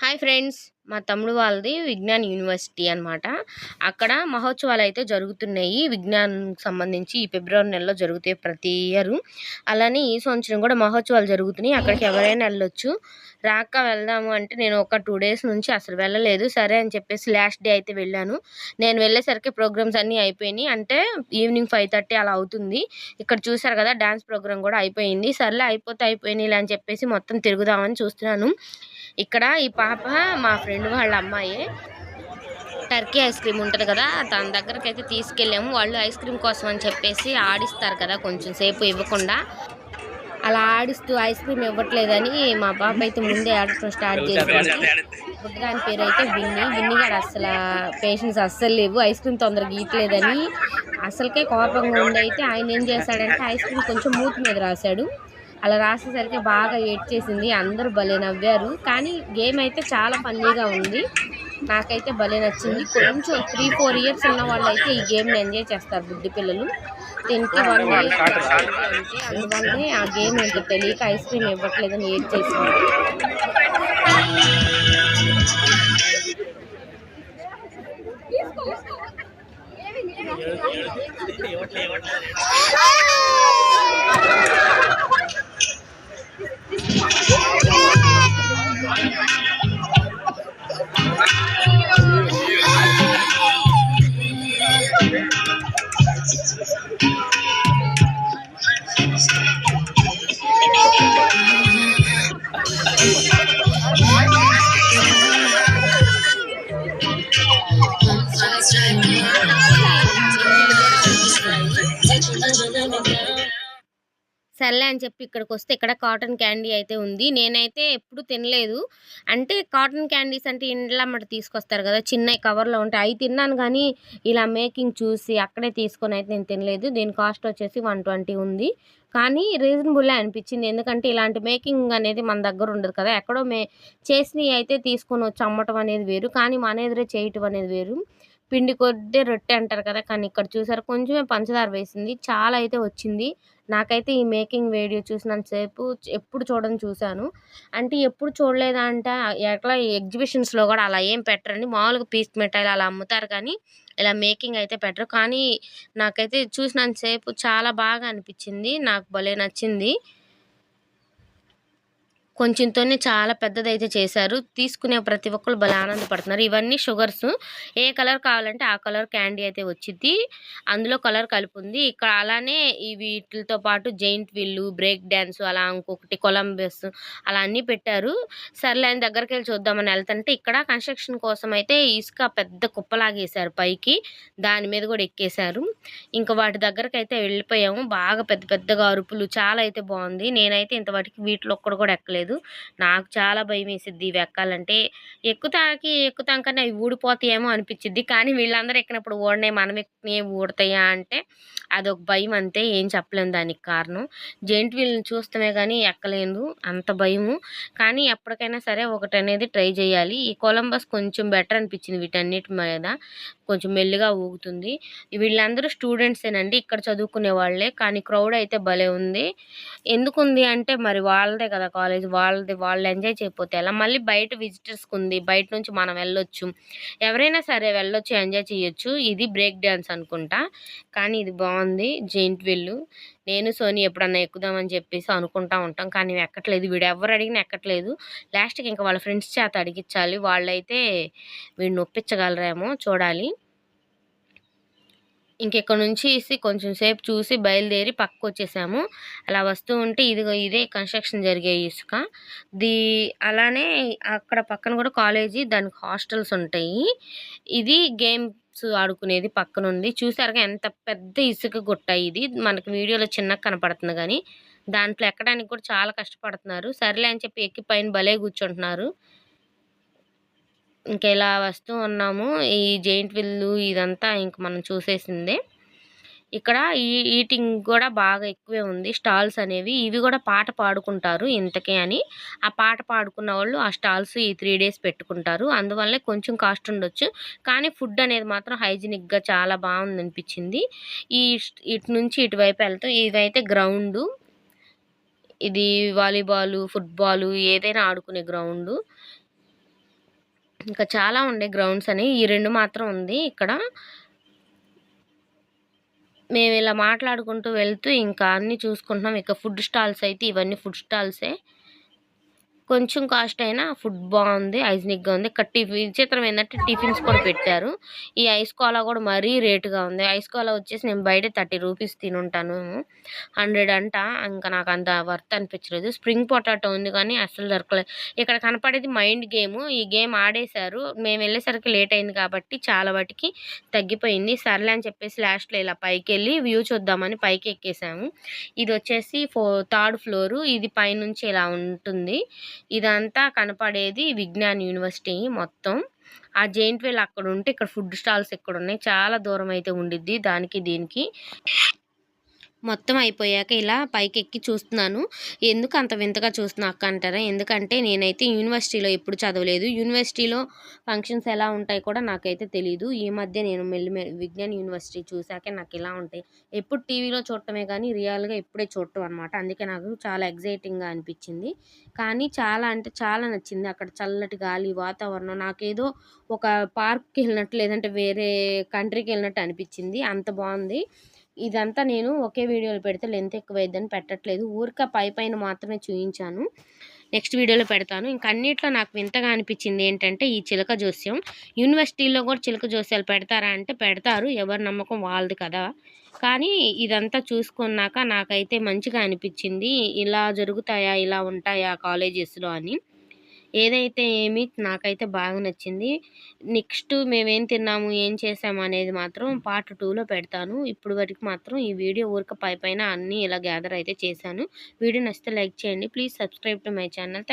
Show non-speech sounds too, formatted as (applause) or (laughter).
Hi friends మా తమ్ముడు వాళ్ళది విజ్ఞాన్ యూనివర్సిటీ అనమాట అక్కడ మహోత్సవాలు అయితే జరుగుతున్నాయి. విజ్ఞాన్ సంబంధించి ఈ ఫిబ్రవరి నెలలో జరుగుతాయి ప్రతి ఇయర్. అలానే ఈ సంవత్సరం కూడా మహోత్సవాలు జరుగుతున్నాయి. అక్కడికి ఎవరైనా వెళ్ళొచ్చు. రాక వెళ్దాము అంటే నేను ఒక టూ డేస్ నుంచి అసలు వెళ్ళలేదు. సరే అని చెప్పేసి లాస్ట్ డే అయితే వెళ్ళాను. నేను వెళ్ళేసరికి ప్రోగ్రామ్స్ అన్నీ అయిపోయినాయి. అంటే ఈవినింగ్ ఫైవ్ థర్టీ అలా అవుతుంది. ఇక్కడ చూసారు కదా డ్యాన్స్ ప్రోగ్రామ్ కూడా అయిపోయింది. సర్లే అయిపోతే అయిపోయినాయి అని చెప్పేసి మొత్తం తిరుగుదామని చూస్తున్నాను. ఇక్కడ ఈ పాప మా ఫ్రెండ్ వాళ్ళ అమ్మాయి. టర్కీ ఐస్ క్రీమ్ ఉంటుంది కదా తన దగ్గరకు అయితే తీసుకెళ్ళాము. వాళ్ళు ఐస్ క్రీమ్ కోసం అని చెప్పేసి ఆడిస్తారు కదా కొంచెం సేపు ఇవ్వకుండా. అలా ఆడిస్తూ ఐస్ క్రీమ్ ఇవ్వట్లేదని మా పాప అయితే ముందే ఆడటం స్టార్ట్ చేసింది. బుడ్డదాని పేరు అయితే విన్ని. విన్ని గారు అసలు పేషెంట్స్ అస్సలు లేవు. ఐస్ క్రీమ్ తొందరగా గీయట్లేదని అసలుకే కోపంగా ఉండి అయితే ఆయన ఏం చేశాడంటే ఐస్ క్రీమ్ కొంచెం మూతి మీద రాశాడు. అలా రాసేసరికి బాగా చేసింది అందరూ భలే నవ్వారు. కానీ గేమ్ అయితే చాలా ఫన్నీగా ఉంది. నాకైతే భలే నచ్చింది. కొంచెం త్రీ ఫోర్ ఇయర్స్ ఉన్న వాళ్ళు అయితే ఈ గేమ్ని ఎంజాయ్ చేస్తారు బుడ్డి పిల్లలు. దీనికి వన్ అందువల్లనే ఆ గేమ్ ఏంటో తెలియక ఐస్ క్రీమ్ ఇవ్వట్లేదని ఏడ్ చేసింది Thank (laughs) you. సర్లే అని చెప్పి ఇక్కడికి వస్తే ఇక్కడ కాటన్ క్యాండీ అయితే ఉంది. నేనైతే ఎప్పుడు తినలేదు. అంటే కాటన్ క్యాండీస్ అంటే ఇంట్లో మాట తీసుకొస్తారు కదా చిన్న కవర్లో ఉంటాయి. అవి తిన్నాను కానీ ఇలా మేకింగ్ చూసి అక్కడే తీసుకొని అయితే నేను తినలేదు. దీని కాస్ట్ వచ్చేసి వన్ ట్వంటీ ఉంది. కానీ రీజనబుల్ అనిపించింది. ఎందుకంటే ఇలాంటి మేకింగ్ అనేది మన దగ్గర ఉండదు కదా. ఎక్కడో మే చేసినవి అయితే తీసుకొని వచ్చి అమ్మటం అనేది వేరు. కానీ మన ఎదురే చేయటం అనేది వేరు. పిండి కొద్ది రొట్టె అంటారు కదా కానీ ఇక్కడ చూసారు కొంచెమే పంచదార వేసింది చాలా అయితే వచ్చింది. నాకైతే ఈ మేకింగ్ వీడియో చూసినంతసేపు ఎప్పుడు చూడని చూశాను. అంటే ఎప్పుడు చూడలేదా అంటే ఎట్లా ఎగ్జిబిషన్స్లో కూడా అలా ఏం పెట్టరండి. మామూలుగా పీస్ మిఠాయిలు అలా అమ్ముతారు కానీ ఇలా మేకింగ్ అయితే పెట్టరు. కానీ నాకైతే చూసినంతసేపు చాలా బాగా అనిపించింది. నాకు భలే నచ్చింది. కొంచెంతోనే చాలా పెద్దదైతే చేశారు. తీసుకునే ప్రతి ఒక్కరు భలే ఆనందపడుతున్నారు. ఇవన్నీ షుగర్స్. ఏ కలర్ కావాలంటే ఆ కలర్ క్యాండీ అయితే వచ్చింది అందులో కలర్ కలిపి ఉంది ఇక్కడ అలానే ఈ వీటితో పాటు జైంట్ విల్లు బ్రేక్ డ్యాన్స్ అలా ఇంకొకటి కొలంబస్ అలా అన్నీ పెట్టారు. సర్లే దగ్గరికి వెళ్ళి చూద్దామని వెళ్తుంటే ఇక్కడ కన్స్ట్రక్షన్ కోసం అయితే ఇసుక పెద్ద కుప్పలాగేశారు పైకి. దాని మీద కూడా ఎక్కేశారు. ఇంకా వాటి దగ్గరకు అయితే వెళ్ళిపోయాము. బాగా పెద్ద పెద్దగా అరుపులు. చాలా అయితే బాగుంది. నేనైతే ఇంతవాటికి వీటిలో ఒక్కడ కూడా ఎక్కలేదు. తెలియదు నాకు చాలా భయం వేసిద్ది ఇవి ఎక్కాలంటే ఎక్కుతాకి ఎక్కుతాం కానీ అవి ఊడిపోతాయేమో అనిపించిద్ది కానీ వీళ్ళందరూ ఎక్కినప్పుడు ఓడినాయి మనం ఎక్కినాయి ఊడతాయా అంటే అదొక భయం అంతే. ఏం చెప్పలేము దానికి కారణం. జెంట్ వీళ్ళని చూస్తామే కానీ ఎక్కలేదు. అంత భయము. కానీ ఎప్పటికైనా సరే ఒకటి అనేది ట్రై చేయాలి. ఈ కొలంబస్ కొంచెం బెటర్ అనిపించింది వీటన్నిటి మీద. కొంచెం మెల్లిగా ఊగుతుంది. వీళ్ళందరూ స్టూడెంట్సేనండి ఇక్కడ చదువుకునే వాళ్ళే. కానీ క్రౌడ్ అయితే భలే ఉంది. ఎందుకుంది అంటే మరి వాళ్ళదే కదా కాలేజ్ వాళ్ళది వాళ్ళు ఎంజాయ్ చేయకపోతే అలా మళ్ళీ బయట విజిటర్స్కి ఉంది. బయట నుంచి మనం వెళ్ళొచ్చు. ఎవరైనా సరే వెళ్ళొచ్చు ఎంజాయ్ చేయొచ్చు. ఇది బ్రేక్ డ్యాన్స్ అనుకుంటా. కానీ ఇది బాగుంది. జెయింట్ విల్లు నేను సోనీ ఎప్పుడన్నా ఎక్కుదామని చెప్పేసి అనుకుంటా ఉంటాం. కానీ ఎక్కట్లేదు. వీడు ఎవరు అడిగినా ఎక్కట్లేదు. లాస్ట్కి ఇంకా వాళ్ళ ఫ్రెండ్స్ చేత అడిగించాలి వాళ్ళైతే వీడిని ఒప్పించగలరేమో చూడాలి. ఇంకెక్కడ నుంచి కొంచెం సేపు చూసి బయలుదేరి పక్కకు వచ్చేసాము అలా వస్తూ ఉంటే ఇదిగో ఇదే కన్స్ట్రక్షన్ జరిగే ఇసుక. దీ అలానే అక్కడ పక్కన కూడా కాలేజీ దానికి హాస్టల్స్ ఉంటాయి. ఇది గేమ్స్ ఆడుకునేది పక్కన ఉంది. చూసారుగా ఎంత పెద్ద ఇసుక గుట్ట ఇది. మనకు వీడియోలో చిన్నగా కనపడుతుంది కానీ దాంట్లో ఎక్కడానికి కూడా చాలా కష్టపడుతున్నారు. సర్లే అని చెప్పి ఎక్కి పైన భలే కూర్చుంటున్నారు. ఇంక ఇలా వస్తూ ఉన్నాము ఈ జెయింట్ విల్లు ఇదంతా ఇంక మనం చూసేసిందే. ఇక్కడ ఈ ఈటింగ్ కూడా బాగా ఎక్కువే ఉంది స్టాల్స్ అనేవి. ఇవి కూడా పాట పాడుకుంటారు ఇంతకే అని. ఆ పాట పాడుకున్న వాళ్ళు ఆ స్టాల్స్ ఈ త్రీ డేస్ పెట్టుకుంటారు. అందువల్లే కొంచెం కాస్ట్ ఉండొచ్చు. కానీ ఫుడ్ అనేది మాత్రం హైజీనిక్గా చాలా బాగుంది అనిపించింది ఈ ఇటు నుంచి ఇటువైపు వెళ్తాం ఇదైతే గ్రౌండు. ఇది వాలీబాలు ఫుట్బాలు ఏదైనా ఆడుకునే గ్రౌండు. ఇంకా చాలా ఉండే గ్రౌండ్స్ అని. ఈ రెండు మాత్రం ఉంది ఇక్కడ. మేము ఇలా మాట్లాడుకుంటూ వెళ్తూ ఇంకా అన్నీ చూసుకుంటున్నాం. ఇక ఫుడ్ స్టాల్స్ అయితే ఇవన్నీ ఫుడ్ స్టాల్సే. కొంచెం కాస్ట్ అయినా ఫుడ్ బాగుంది హైజినిక్గా ఉంది. ఇక్కడ టిఫిన్ విచిత్రం ఏంటంటే టిఫిన్స్ కూడా పెట్టారు. ఈ ఐస్ కోలా కూడా మరీ రేటుగా ఉంది. ఐస్ కోలా వచ్చేసి నేను బయట థర్టీ రూపీస్ తినుంటాను. హండ్రెడ్ అంట. ఇంకా నాకు అంత వర్త్ అనిపించలేదు. స్ప్రింగ్ పొటాటో ఉంది కానీ అసలు దొరకలేదు ఇక్కడ కనపడేది మైండ్ గేమ్. ఈ గేమ్ ఆడేశారు. మేము వెళ్ళేసరికి లేట్ అయింది కాబట్టి చాలా వాటికి తగ్గిపోయింది. సర్లే అని చెప్పేసి లాస్ట్లో ఇలా పైకి వెళ్ళి వ్యూ చూద్దామని పైకి ఎక్కేసాము. ఇది వచ్చేసి ఫో థర్డ్ ఫ్లోరు. ఇది పైనుంచి ఇలా ఉంటుంది. ఇదంతా కనపడేది విజ్ఞాన్ యూనివర్సిటీ మొత్తం. ఆ జైంట్ వీల్ అక్కడ ఉంటే ఇక్కడ ఫుడ్ స్టాల్స్ ఇక్కడ ఉన్నాయి చాలా దూరం అయితే ఉండిద్ది దానికి దీనికి. మొత్తం అయిపోయాక ఇలా పైకి ఎక్కి చూస్తున్నాను. ఎందుకు అంత వింతగా చూస్తున్నా అక్క అంటారా? ఎందుకంటే నేనైతే యూనివర్సిటీలో ఎప్పుడు చదవలేదు. యూనివర్సిటీలో ఫంక్షన్స్ ఎలా ఉంటాయి కూడా నాకైతే తెలియదు ఈ మధ్య నేను మెల్లి విజ్ఞాన్ యూనివర్సిటీ చూశాకే నాకు ఇలా ఉంటాయి. ఎప్పుడు టీవీలో చూడటమే కానీ రియల్గా ఎప్పుడే చూడటం అనమాట అందుకే నాకు చాలా ఎగ్జైటింగ్గా అనిపించింది. కానీ చాలా అంటే చాలా నచ్చింది. అక్కడ చల్లటి గాలి వాతావరణం నాకేదో ఒక పార్క్కి వెళ్ళినట్టు లేదంటే వేరే కంట్రీకి వెళ్ళినట్టు అనిపించింది. అంత బాగుంది. ఇదంతా నేను ఒకే వీడియోలో పెడితే లెంత్ ఎక్కువైద్దని పెట్టట్లేదు. ఊరిక పై పైన మాత్రమే చూపించాను నెక్స్ట్ వీడియోలో పెడతాను. ఇంక అన్నిట్లో నాకు వింతగా అనిపించింది ఏంటంటే ఈ చిలక జోస్యం. యూనివర్సిటీలో కూడా చిలక జోస్యాలు పెడతారా అంటే పెడతారు. ఎవరి నమ్మకం వాళ్ళది కదా. కానీ ఇదంతా చూసుకున్నాక నాకైతే మంచిగా అనిపించింది. ఇలా జరుగుతాయా ఇలా ఉంటాయా కాలేజెస్లో అని. ఏదైతే ఏమి నాకైతే బాగా నచ్చింది నెక్స్ట్ మేమేం తిన్నాము ఏం చేసాము అనేది మాత్రం పార్ట్ టూలో పెడతాను. ఇప్పుడు వరకు మాత్రం ఈ వీడియో ఊరిక పై పైన అన్నీ ఇలా గ్యాదర్ అయితే చేశాను. వీడియో నచ్చితే లైక్ చేయండి. Please subscribe to my channel